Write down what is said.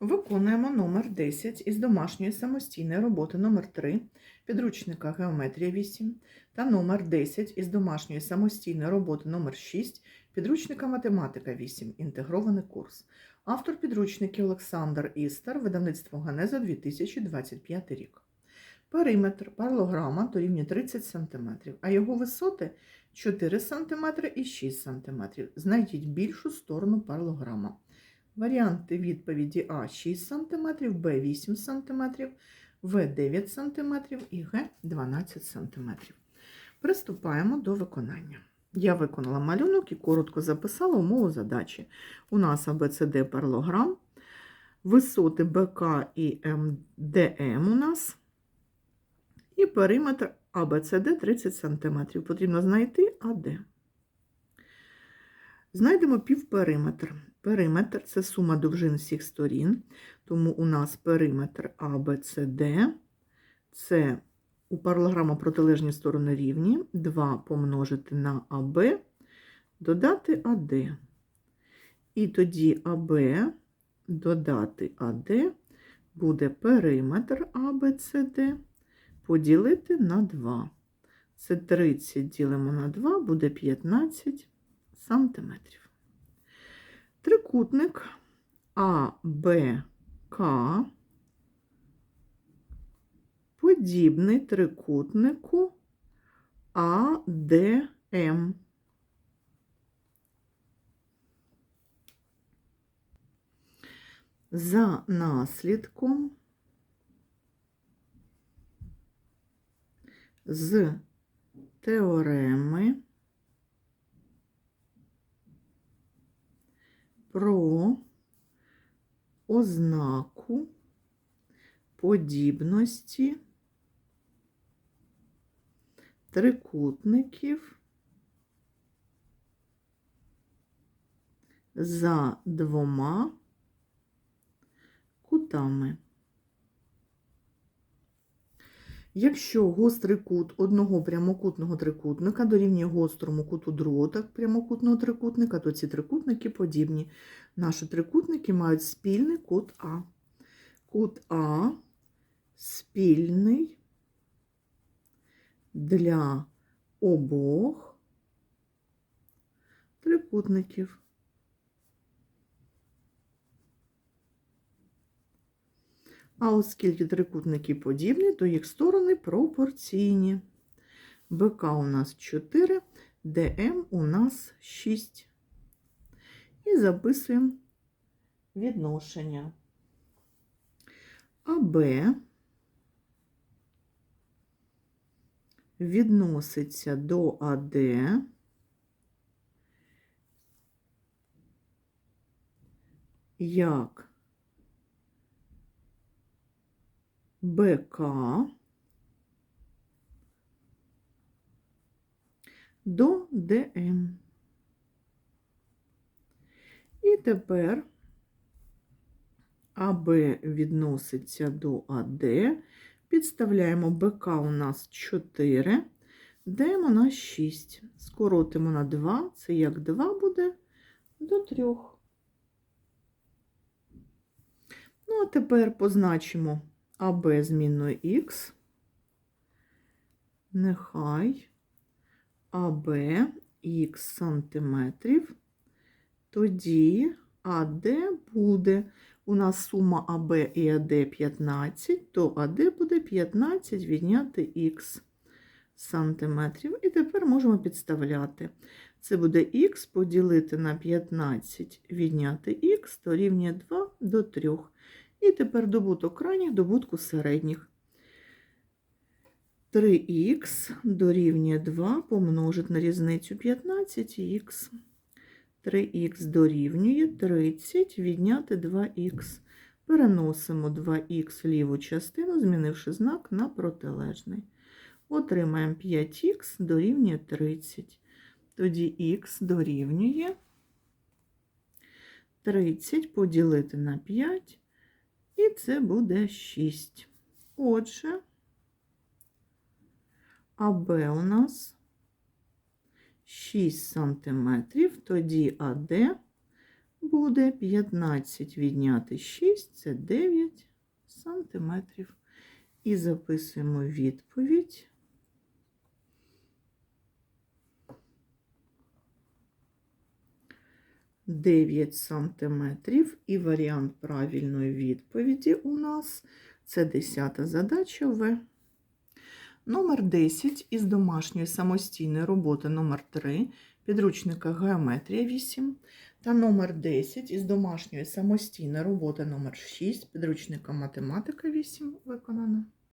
Виконуємо номер 10 із домашньої самостійної роботи номер 3 підручника Геометрія 8 та номер 10 із домашньої самостійної роботи номер 6 підручника Математика 8 інтегрований курс. Автор підручників Олександр Істер, видавництво Генеза 2025 рік. Периметр паралограма дорівнює 30 см, а його висоти 4 см і 6 см. Знайдіть більшу сторону паралограма. Варіанти відповіді А 6 см, Б 8 см, В 9 см і Г 12 см. Приступаємо до виконання. Я виконала малюнок і коротко записала умову задачі. У нас ABCD паралограм, висоти БК і МДМ у нас, і периметр ABCD 30 см. Потрібно знайти АД. Знайдемо півпериметр. Периметр це сума довжин всіх сторін, тому у нас периметр ABCD це у паралограма протилежні сторони рівні 2 помножити на АБ, додати АД. І тоді АБ додати АД буде периметр ABCD поділити на 2. Це 30 ділимо на 2, буде 15 сантиметрів. Трикутник АБК подібний трикутнику АДМ. За наслідком з теореми про ознаку подібності трикутників за двома кутами. Якщо гострий кут одного прямокутного трикутника дорівнює гострому куту другого прямокутного трикутника, то ці трикутники подібні. Наші трикутники мають спільний кут А. Кут А спільний для обох трикутників. А оскільки трикутники подібні, то їх сторони пропорційні. БК у нас 4, ДМ у нас 6. І записуємо відношення. АБ відноситься до АД як БК до ДМ. І тепер АБ відноситься до АД. Підставляємо БК у нас 4, ДМ у нас 6. Скоротимо на 2, це як 2 буде до 3. Ну, а тепер позначимо АБ змінною Х. Нехай АБ Х сантиметрів. Тоді АД буде, у нас сума АБ і АД 15, то АД буде 15 відняти Х сантиметрів. І тепер можемо підставляти. Це буде Х поділити на 15 відняти Х, то рівня 2 до 3. І тепер добуток крайніх, добутку середніх. 3х дорівнює 2 помножити на різницю 15х. 3х дорівнює 30, відняти 2х. Переносимо 2х в ліву частину, змінивши знак на протилежний. Отримаємо 5х дорівнює 30. Тоді х дорівнює 30 поділити на 5, і це буде 6. Отже, АБ у нас 6 см, тоді АД буде 15 відняти 6, це 9 сантиметрів. І записуємо відповідь. Дев'ять сантиметрів, і варіант правильної відповіді у нас це 10 задача В. Номер 10 із домашньої самостійної роботи номер 3 підручника Геометрія 8 та номер 10 із домашньої самостійної роботи номер 6 підручника Математика 8 виконано.